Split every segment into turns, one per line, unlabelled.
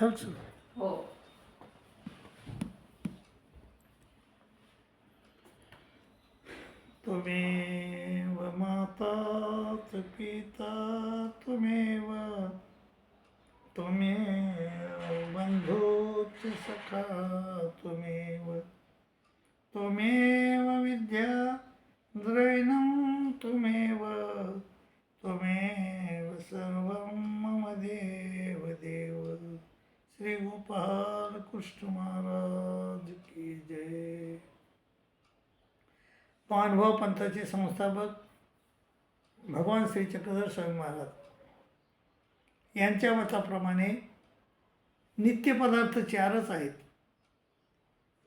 सुरू
हो.
त्वमेव माता च पिता त्वमेव त्वमेव बन्धुश्च सखा त्वमेव त्वमेव विद्या द्रविणं त्वमेव त्वमेव सर्वं मम देव. श्री गोपाल कृष्ण महाराज की जय. पांडव पंथाचे संस्थापक भगवान श्री चक्रधर स्वामी महाराज. यांच्या मताप्रमाणे नित्यपदार्थ चारच आहेत.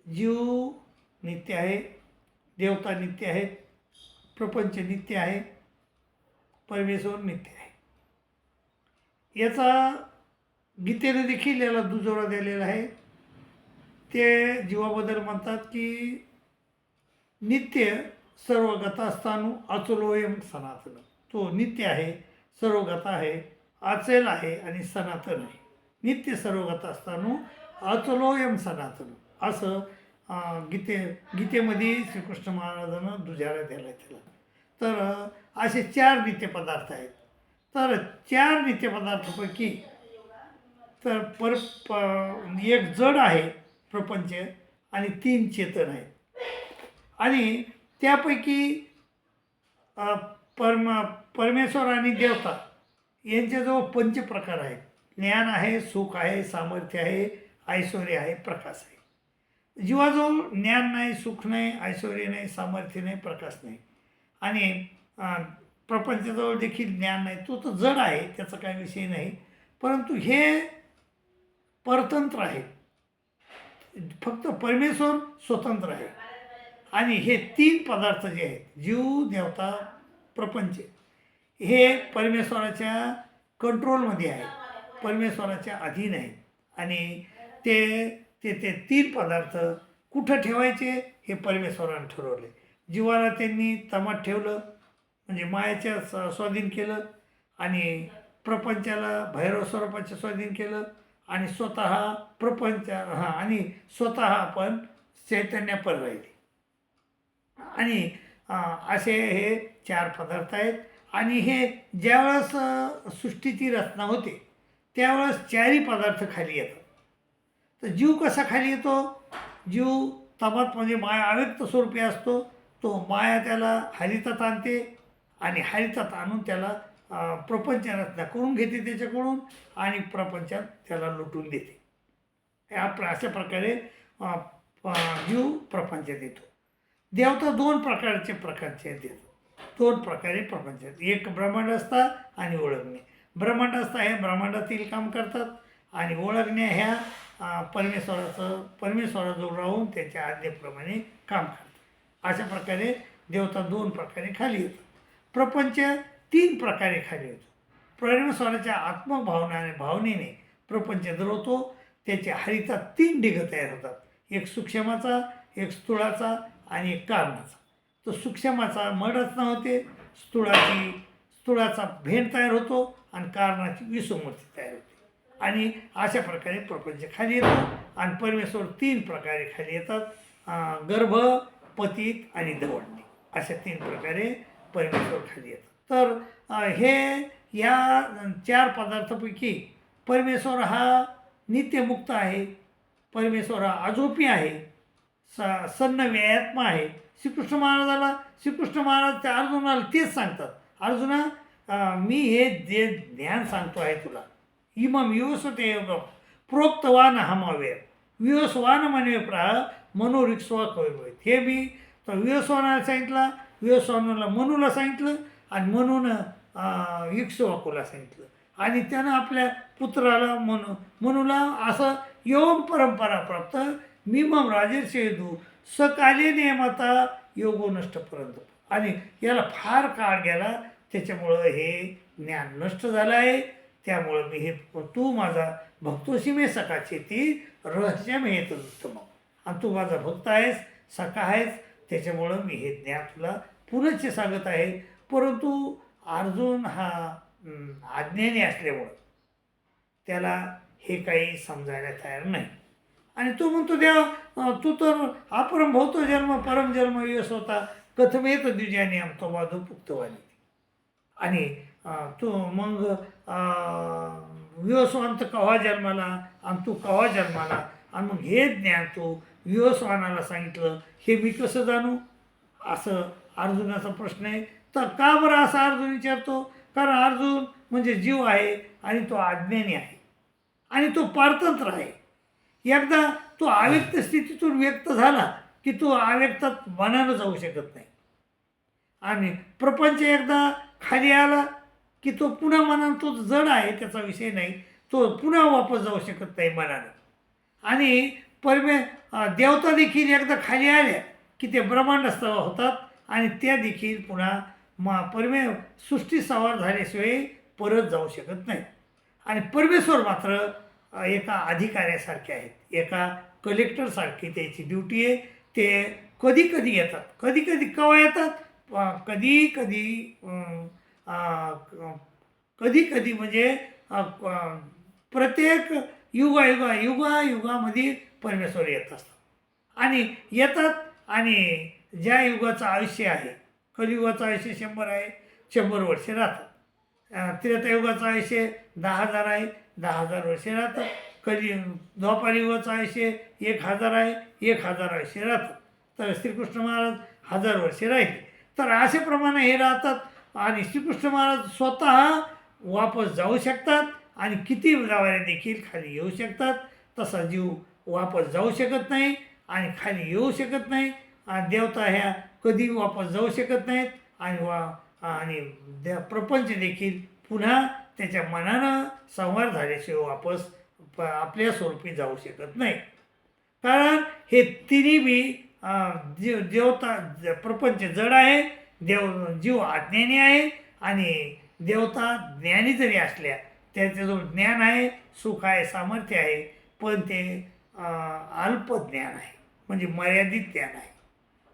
जीव नित्य आहे देवता नित्य आहेत प्रपंच नित्य आहे परमेश्वर नित्य आहे. याचा गीतेने देखील याला दुजोरा दिलेला आहे. ते जीवाबद्दल म्हणतात की नित्य सर्व गतास्थानू अचलोयम सनातन. तो नित्य आहे सर्व गता आहे अचल आहे आणि सनातन आहे. नित्य सर्व गतास्थानू अचलोयम सनातन. असं गीते गीतेमध्ये श्रीकृष्ण महाराजानं दुजारा दिला त्याला. तर असे चार नित्यपदार्थ आहेत. तर चार नित्यपदार्थापैकी तर पर प म्हणजे एक जड आहे प्रपंच आणि तीन चेतन आहेत. आणि त्यापैकी परम परमेश्वर आणि देवता यांच्याजवळ पंच प्रकार आहेत. ज्ञान आहे सुख आहे सामर्थ्य आहे ऐश्वर आहे प्रकाश आहे. जीवाजवळ ज्ञान नाही सुख नाही ऐश्वर नाही सामर्थ्य नाही प्रकाश नाही. आणि प्रपंचाजवळ देखील ज्ञान नाही. तो तर जड आहे त्याचा काही विषय नाही. परंतु हे परतंत्र आहे. फक्त परमेश्वर स्वतंत्र आहे. आणि हे तीन पदार्थ जे आहेत जीव देवता प्रपंच हे परमेश्वराच्या कंट्रोलमध्ये आहेत परमेश्वराच्या अधीन आहेत आणि ते ते ते तीन पदार्थ कुठं ठेवायचे हे परमेश्वरानं ठरवले. जीवाला त्यांनी तमात ठेवलं म्हणजे मायाच्या स- स्वाधीन केलं आणि प्रपंचाला भैरव स्वरूपाचे स्वाधीन केलं. आणि स्वतः प्रपंच हां आणि स्वतः आपण चैतन्यपर राहिले. आणि असे हे चार पदार्थ आहेत. आणि हे ज्यावेळेस सृष्टीची रचना होते त्यावेळेस चारही पदार्थ खाली येतात. तर जीव कसा खाली येतो? जीव तमात म्हणजे माया अव्यक्त स्वरूपी असतो. तो माया त्याला हरितात आणते आणि हरितात आणून त्याला प्रपंच रचना करून घेते त्याच्याकडून आणि प्रपंचात त्याला लुटून देते. या प्र- अशा प्रकारे जीव प्रपंचात येतो देवता दोन प्रकारचे प्रकारचे देतात दोन प्रकारे प्रपंच एक ब्रह्मांड असता आणि ओळखणे. ब्रह्मांड असता हे ब्रह्मांडातील काम करतात आणि ओळखणे ह्या परमेश्वराचं परमेश्वराजवळ राहून त्याच्या आज्ञेप्रमाणे काम करतात. अशा प्रकारे देवता दोन प्रकारे खाली येतात. प्रपंच तीन प्रकारे खाली येतो परमेश्वराच्या आत्मभावनाने भावनेने प्रपंच दरवतो. त्याच्या हरिता तीन ढिगं तयार होतात. एक सूक्ष्माचा एक स्थूळाचा आणि एक कारणाचा तो सूक्ष्माचा मडच रचना होते स्थूळाची स्थूळाचा भेंड तयार होतो आणि कारणाची विसमूर्ती तयार होते. आणि अशा प्रकारे प्रपंच खाली येतो आणि परमेश्वर तीन प्रकारे खाली येतात. गर्भ पतित आणि धवंडी अशा तीन प्रकारे परमेश्वर खाली येतात. तर हे या चार पदार्थापैकी परमेश्वर हा नित्यमुक्त आहे परमेश्वर हा आजोपी आहे स सन्न व्यायात्मा आहे. श्रीकृष्ण महाराजाला श्रीकृष्ण महाराज त्या अर्जुनाला तेच सांगतात. अर्जुना मी हे जे ज्ञान सांगतो आहे तुला इमम योसते योग प्रोक्तवान हमावे विवस्वान मने प्राह मनोरिक्स्वा कवी हे मी तर विवस्वानाला सांगितलं विवस्वानाला मनूला सांगितलं आणि म्हणून इक्ष्वाकूला सांगितलं. आणि त्यानं आपल्या पुत्राला म्हणू म्हणूला असं योम परंपरा प्राप्त मिमम राजर्षेदू सकाले नियमता योगो नष्टपर्यंत आणि याला फार काळ गेला त्याच्यामुळं हे ज्ञान नष्ट झालं आहे. त्यामुळं मी हे तू माझा भक्तोशी मे सकाचे ती रहस्यम येत उत्तम आणि तू माझा भक्त आहेस सखा आहेस त्याच्यामुळं मी हे ज्ञान तुला पुनश्च सांगत आहे. परंतु अर्जुन हा हं, अज्ञानी असल्यामुळं त्याला हे काही समजायला तयार नाही. आणि तो म्हणतो देव तू तर अपरम भवतो जन्म परम जन्म यश होता. कथमेत द्विजाने आमतो वादो पुक्तवाली आणि तू मग विवस्वांत कव्हा जन्माला? आणि तू कव्हा जन्माला? आणि मग हे ज्ञान तू विवस्वानाला सांगितलं हे मी कसं जाणू? असं अर्जुनाचा प्रश्न आहे. तर का बरं असा अर्जुन विचारतो? कारण अर्जुन म्हणजे जीव आहे आणि तो अज्ञानी आहे. आणि तो पारतंत्र आहे. एकदा तो अव्यक्त स्थितीतून व्यक्त झाला की तो अव्यक्तात मनानं जाऊ शकत नाही. आणि प्रपंच एकदा खाली आला की तो पुन्हा मनानं तो जड आहे त्याचा विषय नाही. तो पुन्हा वापस जाऊ शकत नाही मनानं. आणि परमे देवता देखील एकदा खाली आल्या की ते ब्रह्मांड होतात आणि त्या देखील पुन्हा मा परमेव सृष्टी सवार झाल्याशिवाय परत जाऊ शकत नाही. आणि परमेश्वर मात्र एका अधिकाऱ्यासारखे आहेत. एका कलेक्टरसारखी त्याची ड्युटी आहे. ते कधी कधी येतात. कधी कधी केव्हा येतात? कधी कधी क- कधी कधी म्हणजे प्रत्येक क- प्रत्येक युगा युगा युगामध्ये परमेश्वर येत असतात. आणि येतात आणि ज्या युगाचं आयुष्य आहे कलियुगाचं आयुष्य शंभर आहे शंभर वर्षे राहतात त्रेतायुगाचं आयुष्य दहा हजार आहे दहा हजार वर्षे राहतात कली द्वापारयुगाचं आयुष्य एक हजार आहे एक हजार वर्षे राहतात तर श्रीकृष्ण महाराज हजार वर्षे राहिले. तर अशाप्रमाणे हे राहतात आणि श्रीकृष्ण महाराज स्वतः वापस जाऊ शकतात आणि किती जावाऱ्या देखील खाली येऊ शकतात तसा जीव वापस जाऊ शकत नाही आणि खाली येऊ शकत नाही. देवता ह्या कधी वापस जाऊ शकत नाहीत आणि वा आणि त्या प्रपंच देखील पुन्हा त्याच्या मनानं संवाद झाल्याशिवाय वापस प आपल्या स्वरूपी जाऊ शकत नाही. कारण हे तिन्ही बी जीव देवता ज- प्रपंच जड आहे देव जीव अज्ञानी आहे आणि देवता ज्ञानी जरी असल्या त्याच्याजवळ ज्ञान आहे सुख आहे सामर्थ्य आहे पण ते अल्प ज्ञान आहे म्हणजे मर्यादित ज्ञान आहे.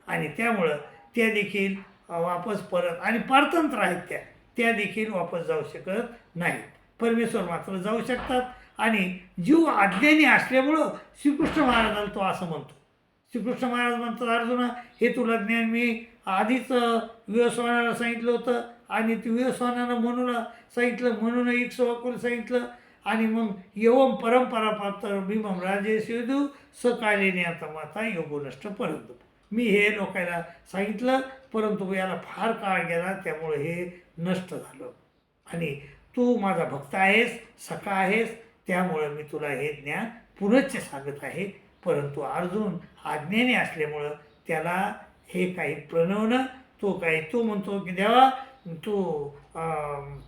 आणि त्यामुळं त्या देखील वापस परत आणि परतंत्र आहेत त्या त्या देखील वापस जाऊ शकत नाहीत. परमेश्वर मात्र जाऊ शकतात आणि जीव आज्ञानी असल्यामुळं श्रीकृष्ण महाराजाला तो असं म्हणतो. श्रीकृष्ण महाराज म्हणतात अर्जुना हे तुला ज्ञान मी आधीच विवस्वानाला सांगितलं होतं आणि ते विवस्वानानं म्हणून सांगितलं म्हणून एक सवाकुल सांगितलं आणि मग यवम परंपरा प्राप्त भीमम राजे शिवदेव सकाळीने आता माता योगो नष्ट परंतु मी हे लोकांना सांगितलं परंतु याला फार काळ गेला त्यामुळे हे नष्ट झालं. आणि तू माझा भक्त आहेस सखा आहेस त्यामुळं मी तुला हे ज्ञान पुनश्च सांगत आहे. परंतु अर्जुन अज्ञानी असल्यामुळं त्याला हे काही प्रणवणं तो काही तो म्हणतो की देवा तू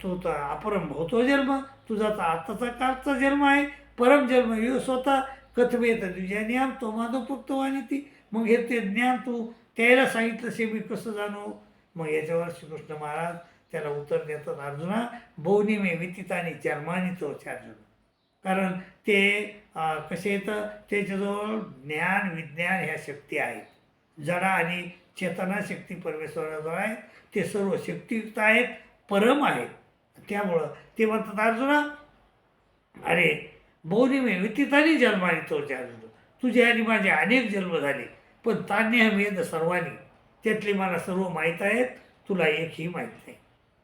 तू तर अपरम भवतो जन्म तुझा तर आत्ताचा कालचा जन्म आहे परम जन्म यो स्वतः कथमेत द्विजानियाम तो माधव पुक्तवानी ती मग हे ते ज्ञान तू त्याला सांगितलं से मी कसं जाणू? मग याच्यावर श्रीकृष्ण महाराज त्याला उत्तर देतात अर्जुना बहुनी मे वितितानी जन्मानी तो अर्जुन कारण ते कसे येतं त्याच्याजवळ ज्ञान विज्ञान ह्या शक्ती आहेत. जडा आणि चेतना शक्ती परमेश्वराजवळ आहे ते सर्व शक्तियुक्त आहेत परम आहेत. त्यामुळं ते म्हणतात अर्जुना अरे बहुनिमे वितितानी जन्माने तो अर्जुन तुझे आणि माझे अनेक जन्म झाले. पण तान्य वेद सर्वांनी. त्यातले मला सर्व माहीत आहेत तुला एकही माहीत नाही.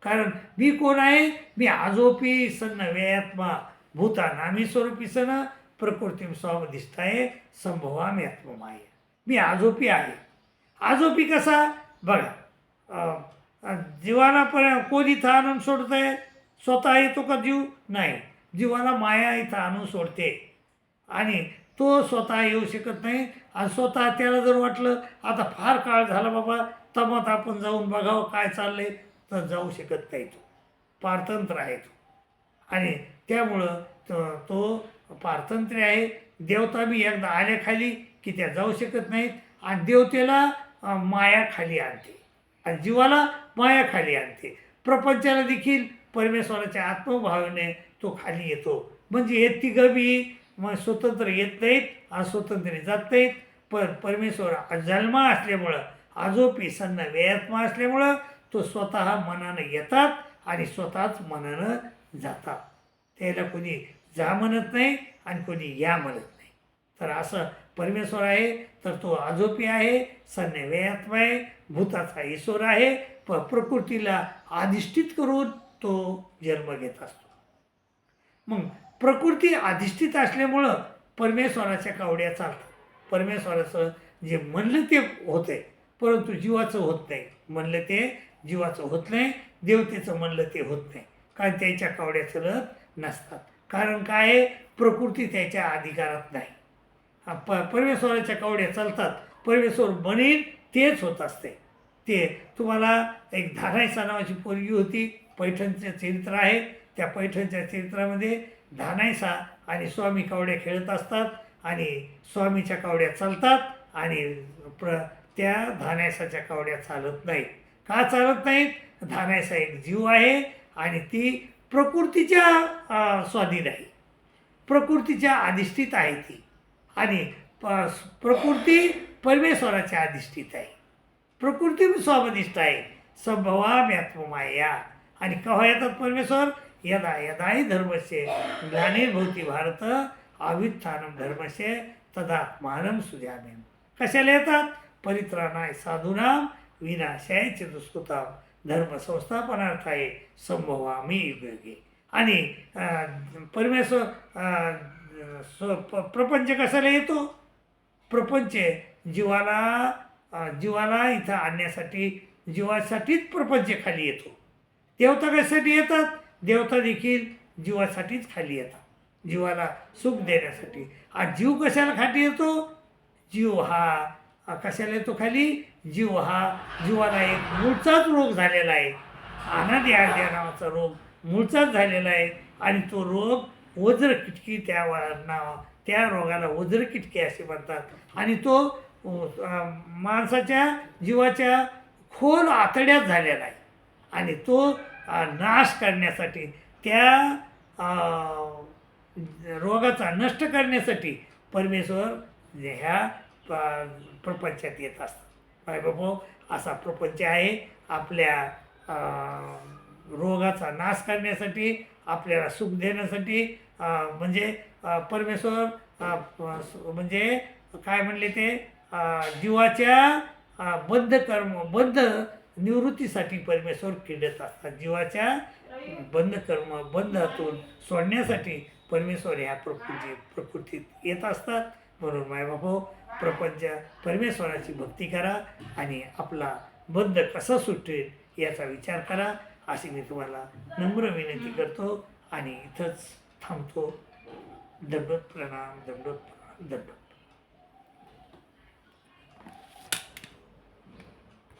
कारण मी कोण आहे? मी आजोपी सन्न व्ययात्मा भूता नामी स्वरूपी सन प्रकृती स्वामधिष्ठाये संभवामी आत्ममाय. मी आजोपी आहे. आजोपी कसा? बघा जीवाला पण कोण इथं आणून सोडतंय? स्वतः येतो का जीव? नाही. जीवाला माया इथं आणून सोडते. आणि तो स्वतः येऊ शकत नाही. आणि स्वतः त्याला जर वाटलं आता फार काळ झाला बाबा तमात आपण जाऊन बघावं काय चाललंय तर जाऊ शकत नाही तो. पारतंत्र आहे तो. आणि त्यामुळं तो तो पारतंत्र्य आहे. देवता बी एकदा आल्याखाली की त्या जाऊ शकत नाहीत. आणि देवतेला मायाखाली माया खाली आणते. आणि जीवाला माया खाली आणते. प्रपंचाला देखील परमेश्वराच्या आत्मभावने तो खाली येतो. म्हणजे हे तिघं बी मग स्वतंत्र येत नाहीत अस्वतंत्र जात नाहीत. पण परमेश्वर अजन्मा असल्यामुळं आजोपी सन्न व्ययात्मा असल्यामुळं तो स्वतः मनानं येतात आणि स्वतःच मनानं जातात. त्याला कोणी जा म्हणत नाही आणि कोणी या म्हणत नाही. तर असं परमेश्वर आहे तर तो आजोपी आहे सन्न व्ययात्मा आहे भूताचा ईश्वर आहे प प्रकृतीला अधिष्ठित करून तो जन्म घेत असतो. मग प्रकृती अधिष्ठित असल्यामुळं परमेश्वराच्या कावड्या चालतात. परमेश्वराचं जे म्हणलं ते होतंय परंतु जीवाचं होत नाही. म्हणलं ते जीवाचं होत नाही देवतेचं म्हणलं ते होत नाही. कारण त्यांच्या कावड्या चलत नसतात. कारण काय आहे? प्रकृती त्याच्या अधिकारात नाही. प परमेश्वराच्या कावड्या चालतात. परमेश्वर बनेल तेच होत असते. ते तुम्हाला एक धानाईसा नावाची पोरगी होती. पैठणचं चरित्र आहे. त्या पैठणच्या चरित्रामध्ये धानायसा आणि स्वामी कावड्या खेळत असतात आणि स्वामीच्या कावड्या चालतात आणि प्र त्या धानायसाच्या कावड्या चालत नाहीत. का चालत नाहीत? धानायसा एक जीव आहे आणि ती प्रकृतीच्या स्वाधीन आहे. प्रकृतीच्या अधिष्ठित आहे ती. आणि प प्रकृती परमेश्वराच्या अधिष्ठित आहे. प्रकृती स्वामनिष्ठ आहे. संभवाम्यात्ममाया आणि केव्हा येतात परमेश्वर? यदा यदाही धर्मस्य ज्ञानीभूती भारत आवित्थानं धर्मस्य तदात्मानम सुजामेन कशाला येतात परित्राणाय साधूनाम विनाशाय चतुष्कृताम धर्म संस्थापनार्थाय संभवामी युगे। आणि परमेश्वर स्व- प- प्रपंच कशाला येतो? प्रपंच जीवाला जीवाला इथं आणण्यासाठी जीवासाठीच प्रपंच खाली येतो। देवता कशासाठी येतात? देवता देखील जीवासाठीच खाली येतात. जीवाला सुख देण्यासाठी. हा जीव कशाला खाली येतो? जीव हा कशाला येतो खाली? जीव हा जीवाला एक मूळचाच रोग झालेला आहे. अनादी आर्या नावाचा रोग मूळचाच झालेला आहे. आणि तो रोग वज्र किटकी त्या वा- नाव त्या रोगाला वज्र किटकी असे म्हणतात. आणि तो माणसाच्या जीवाच्या खोल आतड्यात झालेला आहे. आणि तो नाश करण्यासाठी त्या रोगाचा नष्ट करण्यासाठी परमेश्वर ह्या प- प्रपंचात येत असतात. काय बाबा असा प्रपंच आहे. आपल्या रोगाचा नाश करण्यासाठी आपल्याला सुख देण्यासाठी म्हणजे परमेश्वर म्हणजे काय म्हणले ते? जीवाच्या बद्ध कर्म बद्ध निवृत्तीसाठी परमेश्वर किडत असतात. जीवाच्या बंद कर्म बंधातून सोडण्यासाठी परमेश्वर ह्या प्रकृती प्रकृतीत येत असतात. म्हणून मायबापो प्रपंच परमेश्वराची भक्ती करा आणि आपला बंध कसा सुटेल याचा विचार करा. अशी मी तुम्हाला नम्र विनंती करतो आणि इथंच थांबतो. दंडोत प्रणाम दंडोत प्रणाम दंडोत